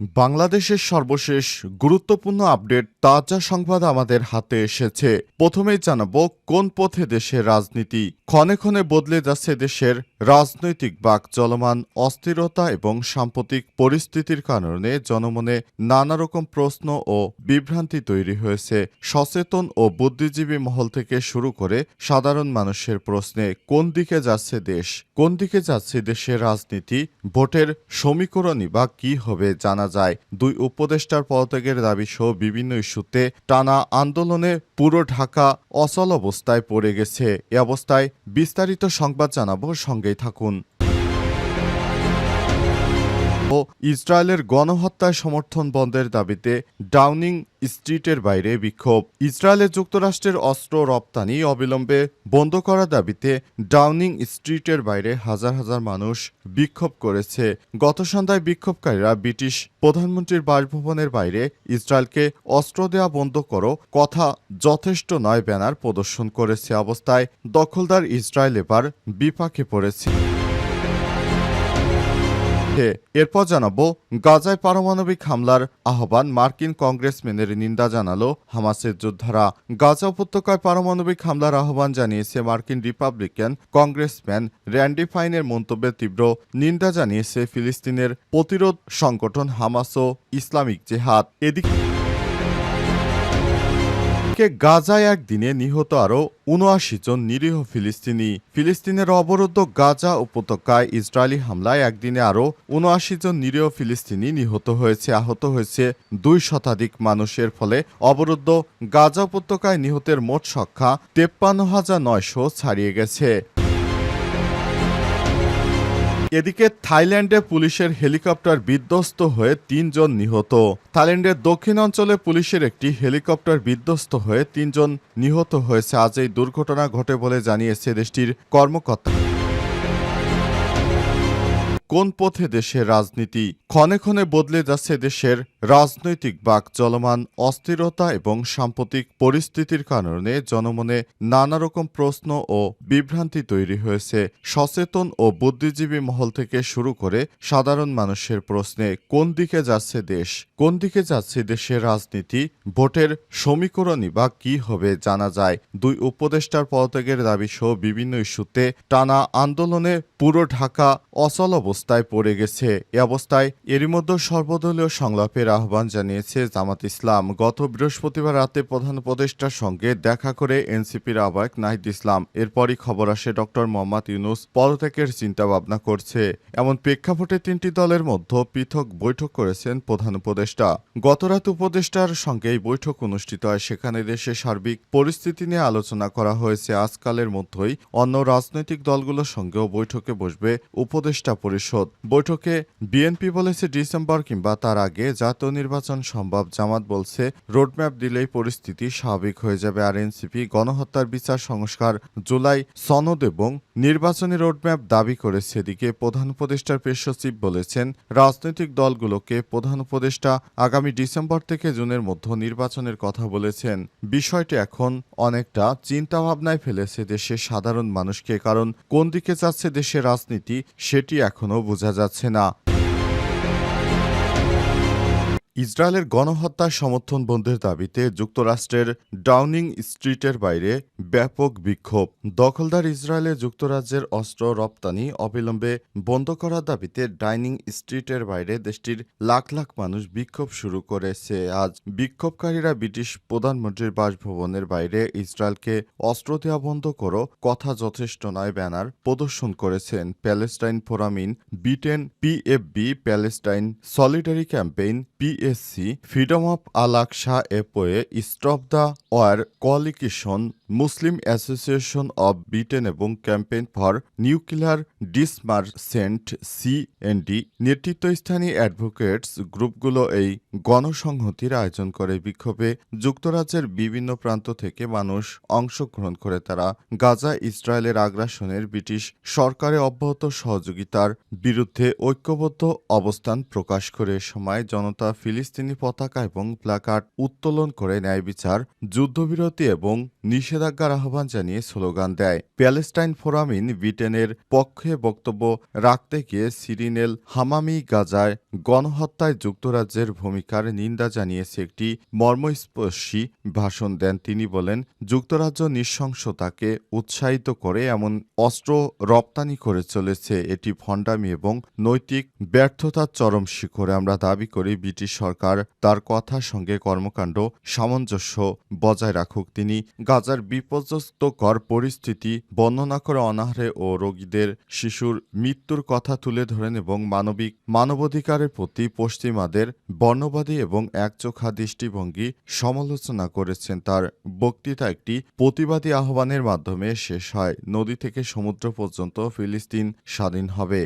বাংলাদেশের সর্বশেষ গুরুত্বপূর্ণ আপডেট তাজা সংবাদ আমাদের হাতে এসেছে। প্রথমেই জানাব, কোন পথে দেশের রাজনীতি? ক্ষণে ক্ষণে বদলে যাচ্ছে দেশের রাজনৈতিক বাক, চলমান অস্থিরতা এবং সাম্প্রতিক পরিস্থিতির কারণে জনমনে নানা রকম প্রশ্ন ও বিভ্রান্তি তৈরি হয়েছে। সচেতন ও বুদ্ধিজীবী মহল থেকে শুরু করে সাধারণ মানুষের প্রশ্নে, কোন দিকে যাচ্ছে দেশ? কোন দিকে যাচ্ছে দেশের রাজনীতি? ভোটের সমীকরণই বা কি হবে জানা যায়। দুই উপদেষ্টার পদত্যাগের দাবি সহ বিভিন্ন ইস্যুতে টানা আন্দোলনে পুরো ঢাকা অচল অবস্থায় পড়ে গেছে। এ অবস্থায় বিস্তারিত সংবাদ জানাব সঙ্গেই থাকুন। ও ইসরায়েলের গণহত্যায় সমর্থন বন্ধের দাবিতে ডাউনিং স্ট্রিটের বাইরে বিক্ষোভ। ইসরায়েলে যুক্তরাষ্ট্রের অস্ত্র রপ্তানি অবিলম্বে বন্ধ করার দাবিতে ডাউনিং স্ট্রিটের বাইরে হাজার হাজার মানুষ বিক্ষোভ করেছে। গত সন্ধ্যায় বিক্ষোভকারীরা ব্রিটিশ প্রধানমন্ত্রীর বাসভবনের বাইরে ইসরায়েলকে অস্ত্র দেওয়া বন্ধ করো কথা যথেষ্ট নয় ব্যানার প্রদর্শন করেছে অবস্থায়। দখলদার ইসরায়েল এবার বিপাকে পড়েছে। মধ্যে এরপর জানাব, গাজায় পারমাণবিক হামলার আহ্বান মার্কিন কংগ্রেসম্যানের নিন্দা জানালো হামাসের যোদ্ধারা। গাজা উপত্যকায় পারমাণবিক হামলার আহ্বান জানিয়েছে মার্কিন রিপাবলিকান কংগ্রেসম্যান র্যান্ডি ফাইনের মন্তব্যের তীব্র নিন্দা জানিয়েছে ফিলিস্তিনের প্রতিরোধ সংগঠন হামাস ও ইসলামিক জেহাদ। এদিকে এদিকে গাজায় একদিনে নিহত আরও উনআশি জন নিরীহ ফিলিস্তিনি। ফিলিস্তিনের অবরুদ্ধ গাজা উপত্যকায় ইসরায়েলি হামলায় একদিনে আরও উনআশি জন নিরীহ ফিলিস্তিনি নিহত হয়েছে, আহত হয়েছে দুই শতাধিক মানুষের ফলে অবরুদ্ধ গাজা উপত্যকায় নিহতের মোট সংখ্যা তেপ্পান্ন হাজার নয়শো ছাড়িয়ে গেছে। এদিকে থাইল্যান্ডে পুলিশের হেলিকপ্টার বিধ্বস্ত হয়ে তিনজন নিহত। থাইল্যান্ডের দক্ষিণ অঞ্চলে পুলিশের একটি হেলিকপ্টার বিধ্বস্ত হয়ে তিনজন নিহত হয়েছে। আজ এই দুর্ঘটনা ঘটে বলে জানিয়েছে দেশটির কর্মকর্তা কোন পথে দেশের রাজনীতি? ক্ষণে ক্ষণে বদলে যাচ্ছে দেশের রাজনৈতিক বাক, চলমান অস্থিরতা এবং সাম্প্রতিক পরিস্থিতির কারণে জনমনে নানা রকম প্রশ্ন ও বিভ্রান্তি তৈরি হয়েছে। সচেতন ও বুদ্ধিজীবী মহল থেকে শুরু করে সাধারণ মানুষের প্রশ্নে কোন দিকে যাচ্ছে দেশ? কোন দিকে যাচ্ছে দেশের রাজনীতি? ভোটের সমীকরণই বা কি হবে জানা যায়। দুই উপদেষ্টার পদত্যাগের দাবি সহ বিভিন্ন ইস্যুতে টানা আন্দোলনে পুরো ঢাকা অচল অবস্থায় পড়ে গেছে। এ অবস্থায় এরই মধ্যে সর্বদলীয় সংলাপের আহ্বান জানিয়েছে জামাত ইসলাম। গত বৃহস্পতিবার রাতে প্রধান উপদেষ্টার সঙ্গে দেখা করে এনসিপির আহ্বায়ক নাহিদ ইসলাম। এরপরই খবর আসে ডক্টর মোহাম্মদ ইউনুস পদত্যাগের চিন্তা ভাবনা করছে। এমন প্রেক্ষাপটে তিনটি দলের মধ্যে পৃথক বৈঠক করেছেন প্রধান উপদেষ্টা। গতরাত উপদেষ্টার সঙ্গে এই বৈঠক অনুষ্ঠিত হয়। সেখানে দেশে সার্বিক পরিস্থিতি নিয়ে আলোচনা করা হয়েছে। আজকালের মধ্যেই অন্য রাজনৈতিক দলগুলোর সঙ্গেও বৈঠকে বসবে উপদেষ্টা পরিষদ। বৈঠকে বিএনপি বলেছে ডিসেম্বর কিংবা তার আগে জাতীয় নির্বাচন সম্ভব, জামাত বলছে রোডম্যাপ দিলেই পরিস্থিতি স্বাভাবিক হয়ে যাবে আর এনসিপি গণহত্যার বিচার সংস্কার জুলাই সনদ এবং নির্বাচনী রোডম্যাপ দাবি করেছে। এদিকে প্রধান উপদেষ্টার পেশ সচিব বলেছেন, রাজনৈতিক দলগুলোকে প্রধান উপদেষ্টা আগামী ডিসেম্বর থেকে জুনের মধ্যে নির্বাচনের কথা বলেছেন। বিষয়টি এখন অনেকটা চিন্তা ভাবনায় ফেলেছে দেশের সাধারণ মানুষকে, কারণ কোন দিকে যাচ্ছে দেশের রাজনীতি সেটি এখনও বোঝা যাচ্ছে না। ইসরায়েলের গণহত্যার সমর্থন বন্ধের দাবিতে যুক্তরাষ্ট্রের ডাউনিং স্ট্রিটের বাইরে ব্যাপক বিক্ষোভ। দখলদার ইসরায়েলে যুক্তরাজ্যের অস্ত্র রপ্তানি অবিলম্বে বন্ধ করার দাবিতে ডাইনিং স্ট্রিটের বাইরে দেশটির লাখ লাখ মানুষ বিক্ষোভ শুরু করেছে। আজ বিক্ষোভকারীরা ব্রিটিশ প্রধানমন্ত্রীর বাসভবনের বাইরে ইসরায়েলকে অস্ত্র দেওয়া বন্ধ করো কথা যথেষ্ট নয় ব্যানার প্রদর্শন করেছেন। Palestine forum in, Britain PFB, Palestine solidarity campaign PSC freedom of Aqsa এপোয়ে stop the war coalition Muslim association of Britain এবং campaign for nuclear disarmament CND নেতৃত্বস্থানীয় advocates গ্রুপগুলো এই গণসংহতির আয়োজন করে। বিক্ষোভে যুক্তরাজ্যের বিভিন্ন প্রান্ত থেকে মানুষ অংশগ্রহণ করে। তারা গাজা, ইসরায়েলের আগ্রাসনের ব্রিটিশ সরকারের অব্যাহত সহযোগিতার বিরুদ্ধে ঐক্যবদ্ধ অবস্থান প্রকাশ করে। সময় জনতা ফিলিস্তিনি পতাকা এবং প্লাকার্ড উত্তোলন করে ন্যায় বিচার, যুদ্ধবিরতি এবং নিষেধ নিষেধাজ্ঞার আহ্বান জানিয়ে স্লোগান দেয়। প্যালেস্টাইন ফোরামিন ব্রিটেনের পক্ষে বক্তব্য রাখতে গিয়ে সিরিনেল হামামি গাজায় গণহত্যায় যুক্তরাজ্যের ভূমিকার নিন্দা জানিয়েছে একটি মর্মস্পর্শী ভাষণ দেন তিনি বলেন, যুক্তরাজ্য নৃশংসতাকে উৎসাহিত করে এমন অস্ত্র রপ্তানি করে চলেছে। এটি ভণ্ডামি এবং নৈতিক ব্যর্থতার চরম শিখরে আমরা দাবি করি, ব্রিটিশ সরকার তার কথার সঙ্গে কর্মকাণ্ড সামঞ্জস্য বজায় রাখুক। তিনি গাজার বিপর্যস্তকর পরিস্থিতি, বর্ণনা করে অনাহারে ও রোগীদের শিশুর মৃত্যুর কথা তুলে ধরেন এবং মানবিক মানবাধিকারের প্রতি পশ্চিমাদের বর্ণবাদী এবং একচোখা দৃষ্টিভঙ্গি সমালোচনা করেছেন। তার বক্তৃতা একটি প্রতিবাদী আহ্বানের মাধ্যমে শেষ হয়। নদী থেকে সমুদ্র পর্যন্ত ফিলিস্তিন স্বাধীন হবে।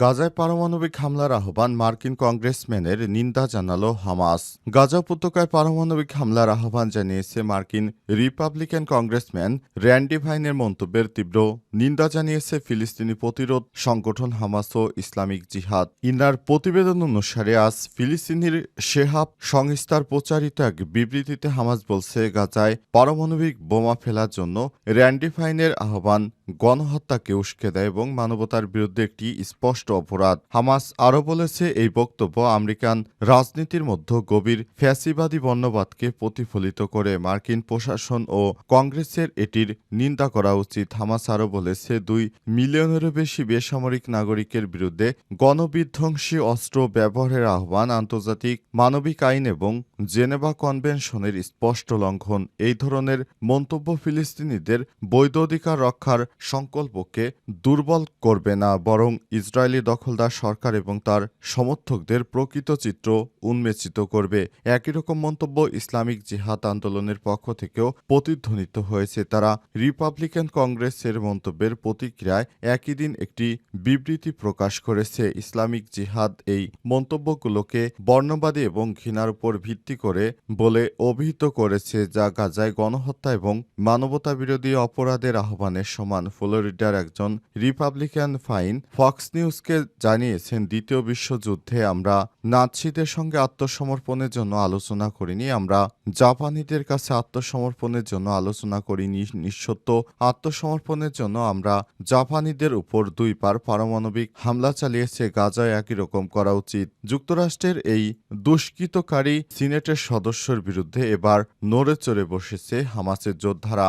গাজায় পারমাণবিক হামলার আহ্বান মার্কিন কংগ্রেসম্যানের নিন্দা জানালো হামাস। গাজা উপত্যকায় পারমাণবিক হামলার আহ্বান জানিয়েছে মার্কিন রিপাবলিকান কংগ্রেসম্যান র্যান্ডি ভাইনের মন্তব্যের তীব্র নিন্দা জানিয়েছে ফিলিস্তিনি প্রতিরোধ সংগঠন হামাস ও ইসলামিক জিহাদ। ইনার প্রতিবেদন অনুসারে আজ ফিলিস্তিনির শেহাব সংস্থার প্রচারিত এক বিবৃতিতে হামাস বলছে, গাজায় পারমাণবিক বোমা ফেলার জন্য র্যান্ডি ফাইনের আহ্বান গণহত্যাকে উস্কে দেয় এবং মানবতার বিরুদ্ধে একটি স্পষ্ট অপরাধ। হামাস আরও বলেছে, এই বক্তব্য আমেরিকান রাজনীতির মধ্যে গভীর ফ্যাসিবাদী বর্ণবাদকে প্রতিফলিত করে। মার্কিন প্রশাসন ও কংগ্রেসের এটির নিন্দা করা উচিত। হামাস আরও বলেছে, দুই মিলিয়নেরও বেশি বেসামরিক নাগরিকের বিরুদ্ধে গণবিধ্বংসী অস্ত্র ব্যবহারের আহ্বান আন্তর্জাতিক মানবিক আইন এবং জেনেভা কনভেনশনের স্পষ্ট লঙ্ঘন। এই ধরনের মন্তব্য ফিলিস্তিনিদের বৈধ অধিকার রক্ষার সংকল্পকে দুর্বল করবে না, বরং ইসরায়েলি দখলদার সরকার এবং তার সমর্থকদের প্রকৃত চিত্র উন্মেচিত করবে। একই রকম মন্তব্য ইসলামিক জিহাদ আন্দোলনের পক্ষ থেকেও প্রতিধ্বনিত হয়েছে। তারা রিপাবলিকান কংগ্রেসের মন্তব্যের প্রতিক্রিয়ায় একই দিন একটি বিবৃতি প্রকাশ করেছে। ইসলামিক জিহাদ এই মন্তব্যগুলোকে বর্ণবাদী এবং ঘৃণার উপর ভিত্তি করে বলে অভিহিত করেছে, যা গাজায় গণহত্যা এবং মানবতা বিরোধী অপরাধের আহ্বানের সমান। ফ্লোরিডার একজন রিপাবলিকান ফাইন ফক্স নিউজকে জানিয়েছেন, দ্বিতীয় বিশ্বযুদ্ধে আমরা নাৎসিদের সঙ্গে আত্মসমর্পণের জন্য আলোচনা করিনি, আমরা জাপানিদের কাছে আত্মসমর্পণের জন্য আলোচনা করিনি, নিঃসত্ব আত্মসমর্পণের জন্য আমরা জাপানিদের উপর দুই পার পারমাণবিক হামলা চালিয়েছে, গাজায় একই রকম করা উচিত। যুক্তরাষ্ট্রের এই দুষ্কৃতকারী সিনেটের সদস্যের বিরুদ্ধে এবার নড়ে চড়ে বসেছে হামাসের যোদ্ধারা।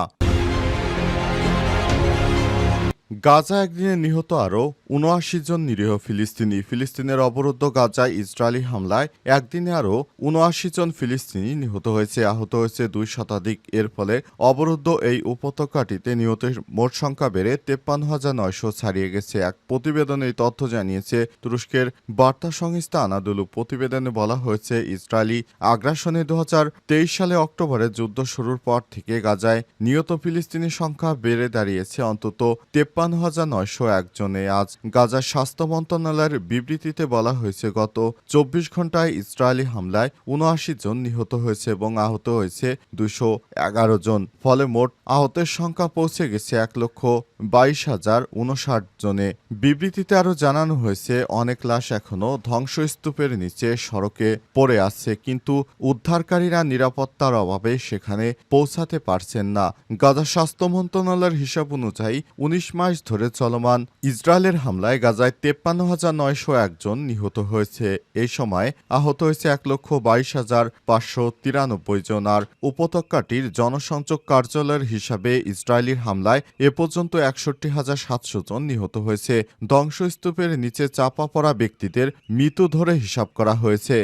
গাজা একদিনে নিহত আরও উনআশি জন নিরীহ ফিলিস্তিনি। ফিলিস্তিনের অবরুদ্ধ গাজায় ইসরায়েলি হামলায় একদিনে আরও উনআশি জন ফিলিস্তিনি নিহত হয়েছে, আহত হয়েছে দুই শতাধিক। এর ফলে অবরুদ্ধ এই উপত্যকাটিতে নিহতের মোট সংখ্যা বেড়ে তেপ্পান্ন হাজার নয়শো ছাড়িয়ে গেছে। এক প্রতিবেদনে এই তথ্য জানিয়েছে, তুরস্কের বার্তা সংস্থা আনাদুলু। প্রতিবেদনে বলা হয়েছে, ইসরায়েলি আগ্রাসনে দু হাজার তেইশ সালে অক্টোবরে যুদ্ধ শুরুর পর থেকে গাজায় নিহত ফিলিস্তিনি সংখ্যা বেড়ে দাঁড়িয়েছে। অন্তত তেপ্পান্ন হাজার নয়শো একজনে আজ গাজার স্বাস্থ্য মন্ত্রণালয়ের বিবৃতিতে বলা হয়েছে, গত চব্বিশ ঘন্টায় ইসরায়েলি হামলায় উনআশি জন নিহত হয়েছে এবং আহত হয়েছে দুশো এগারো জন। ফলে মোট আহতের সংখ্যা পৌঁছে গেছে এক লক্ষ বাইশ হাজার উনষাট জনে। বিবৃতিতে আরও জানানো হয়েছে, অনেক লাশ এখনও ধ্বংসস্তূপের নিচে সড়কে পড়ে আছে, কিন্তু উদ্ধারকারীরা নিরাপত্তার অভাবে সেখানে পৌঁছাতে পারছেন না। গাজা স্বাস্থ্য মন্ত্রণালয়ের হিসাব অনুযায়ী উনিশ মাস ধরে চলমান ইসরায়েলের হামলায় গাজায় তেপ্পান্ন হাজার নয়শো একজন নিহত হয়েছে। এই সময় আহত হয়েছে এক লক্ষ বাইশ হাজার পাঁচশো তিরানব্বই জন। আর উপত্যকাটির জনসংযোগ কার্যালয়ের হিসাবে ইসরায়েলির হামলায় এ পর্যন্ত একষট্টি হাজার সাতশো জন নিহত হয়েছে। ধ্বংসস্তূপের নিচে চাপা পড়া ব্যক্তিদের মৃত্যু ধরে হিসাব করা হয়েছে।